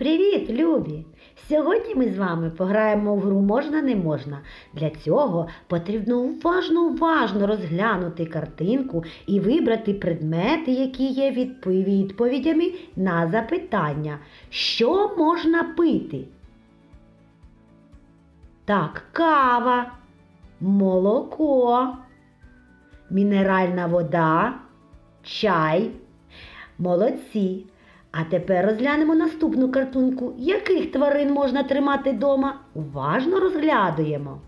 Привіт, любі! Сьогодні ми з вами пограємо в гру можна не можна. Для цього потрібно уважно уважно розглянути картинку і вибрати предмети, які є відповідями на запитання, що можна пити. Так, кава, молоко, мінеральна вода, чай. Молодці. А тепер розглянемо наступну картинку. Яких тварин можна тримати вдома? Уважно розглядуємо.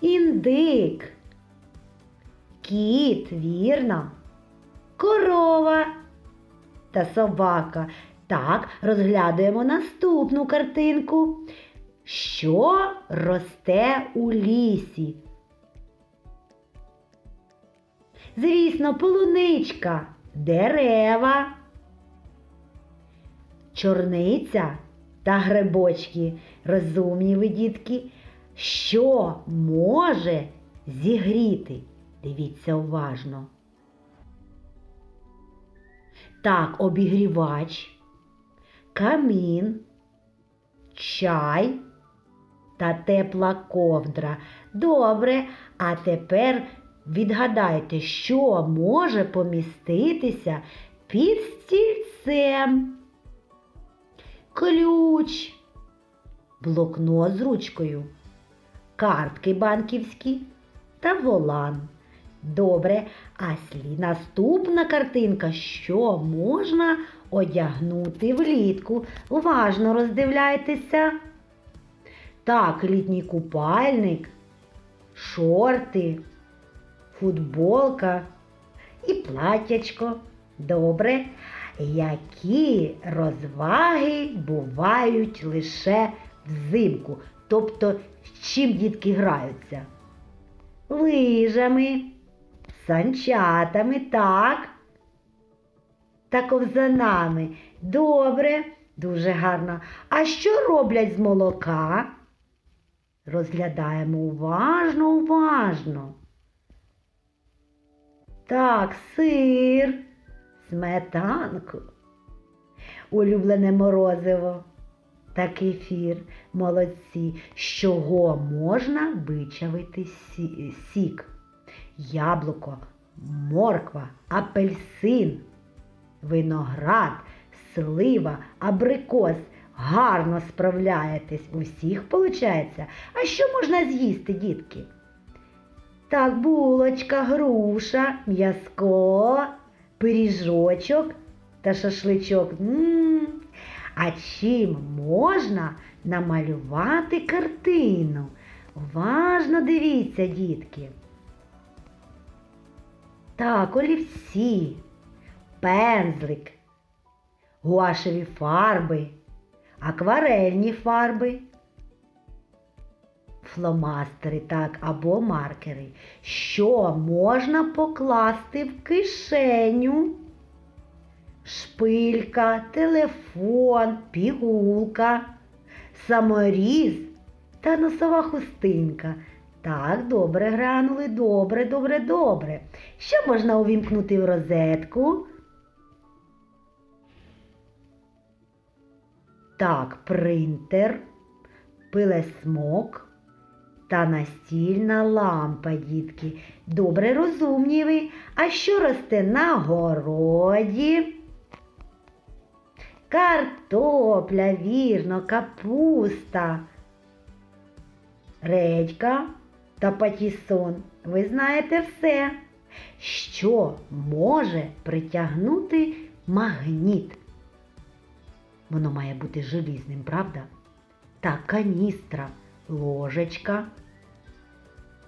Індик. Кіт, вірно. Корова та собака. Так, розглядуємо наступну картинку. Що росте у лісі? Звісно, полуничка, дерева, чорниця та грибочки. Розумні ви, дітки, що може зігріти? Дивіться уважно. Так, обігрівач, камін, чай та тепла ковдра. Добре, а тепер відгадайте, що може поміститися під стільцем. Ключ, блокнот з ручкою, картки банківські та волан. Добре, а слід наступна картинка, що можна одягнути влітку. Уважно роздивляйтеся. Так, літній купальник, шорти, футболка і платтячко. Добре. Які розваги бувають лише взимку? Тобто, з чим дітки граються? Лижами, санчатами, так. Та ковзанами. Добре, дуже гарно. А що роблять з молока? Розглядаємо уважно, уважно. Так, сир, сметанку, улюблене морозиво та кефір. Молодці. З чого можна вичавити сік? Яблуко, морква, апельсин, виноград, слива, абрикос. Гарно справляєтесь. У всіх виходить. А що можна з'їсти, дітки? Так, булочка, груша, м'язко, пиріжочок та шашличок. м А чим можна намалювати картину? Уважно дивіться, дітки. Так, олівці, пензлик, гуашеві фарби, акварельні фарби, фломастери, так, або маркери. Що можна покласти в кишеню? Шпилька, телефон, пігулка, саморіз та носова хустинка. Так, добре гранули, добре, добре, добре. Що можна увімкнути в розетку? Так, принтер, пилесмок та настільна лампа, дітки. Добре розумні ви. А що росте на городі? Картопля, вірно, капуста, редька та патісон. Ви знаєте все. Що може притягнути магніт? Воно має бути желізним, правда? Так, каністра, ложечка,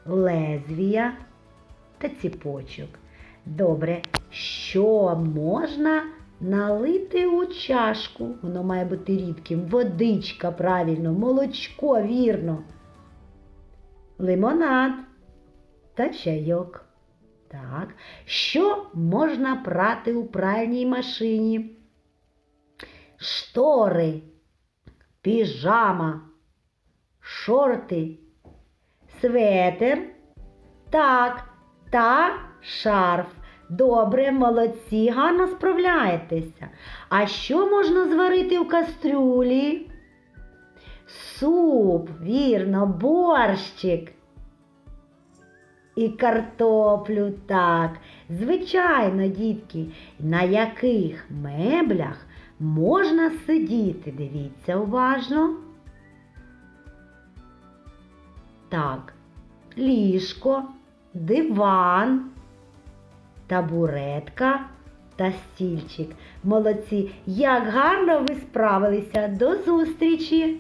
лезвія та ціпочок. Добре, що можна налити у чашку? Воно має бути рідким. Водичка, правильно, молочко, вірно. Лимонад та чайок. Так, що можна прати у пральній машині? Штори, піжама, шорти, светер, так, та шарф. Добре, молодці, гарно справляєтеся. А що можна зварити в кастрюлі? Суп, вірно, борщик. І картоплю, так. Звичайно, дітки, на яких меблях можна сидіти? Дивіться уважно. Так, ліжко, диван, табуретка та стільчик. Молодці, як гарно ви справилися. До зустрічі!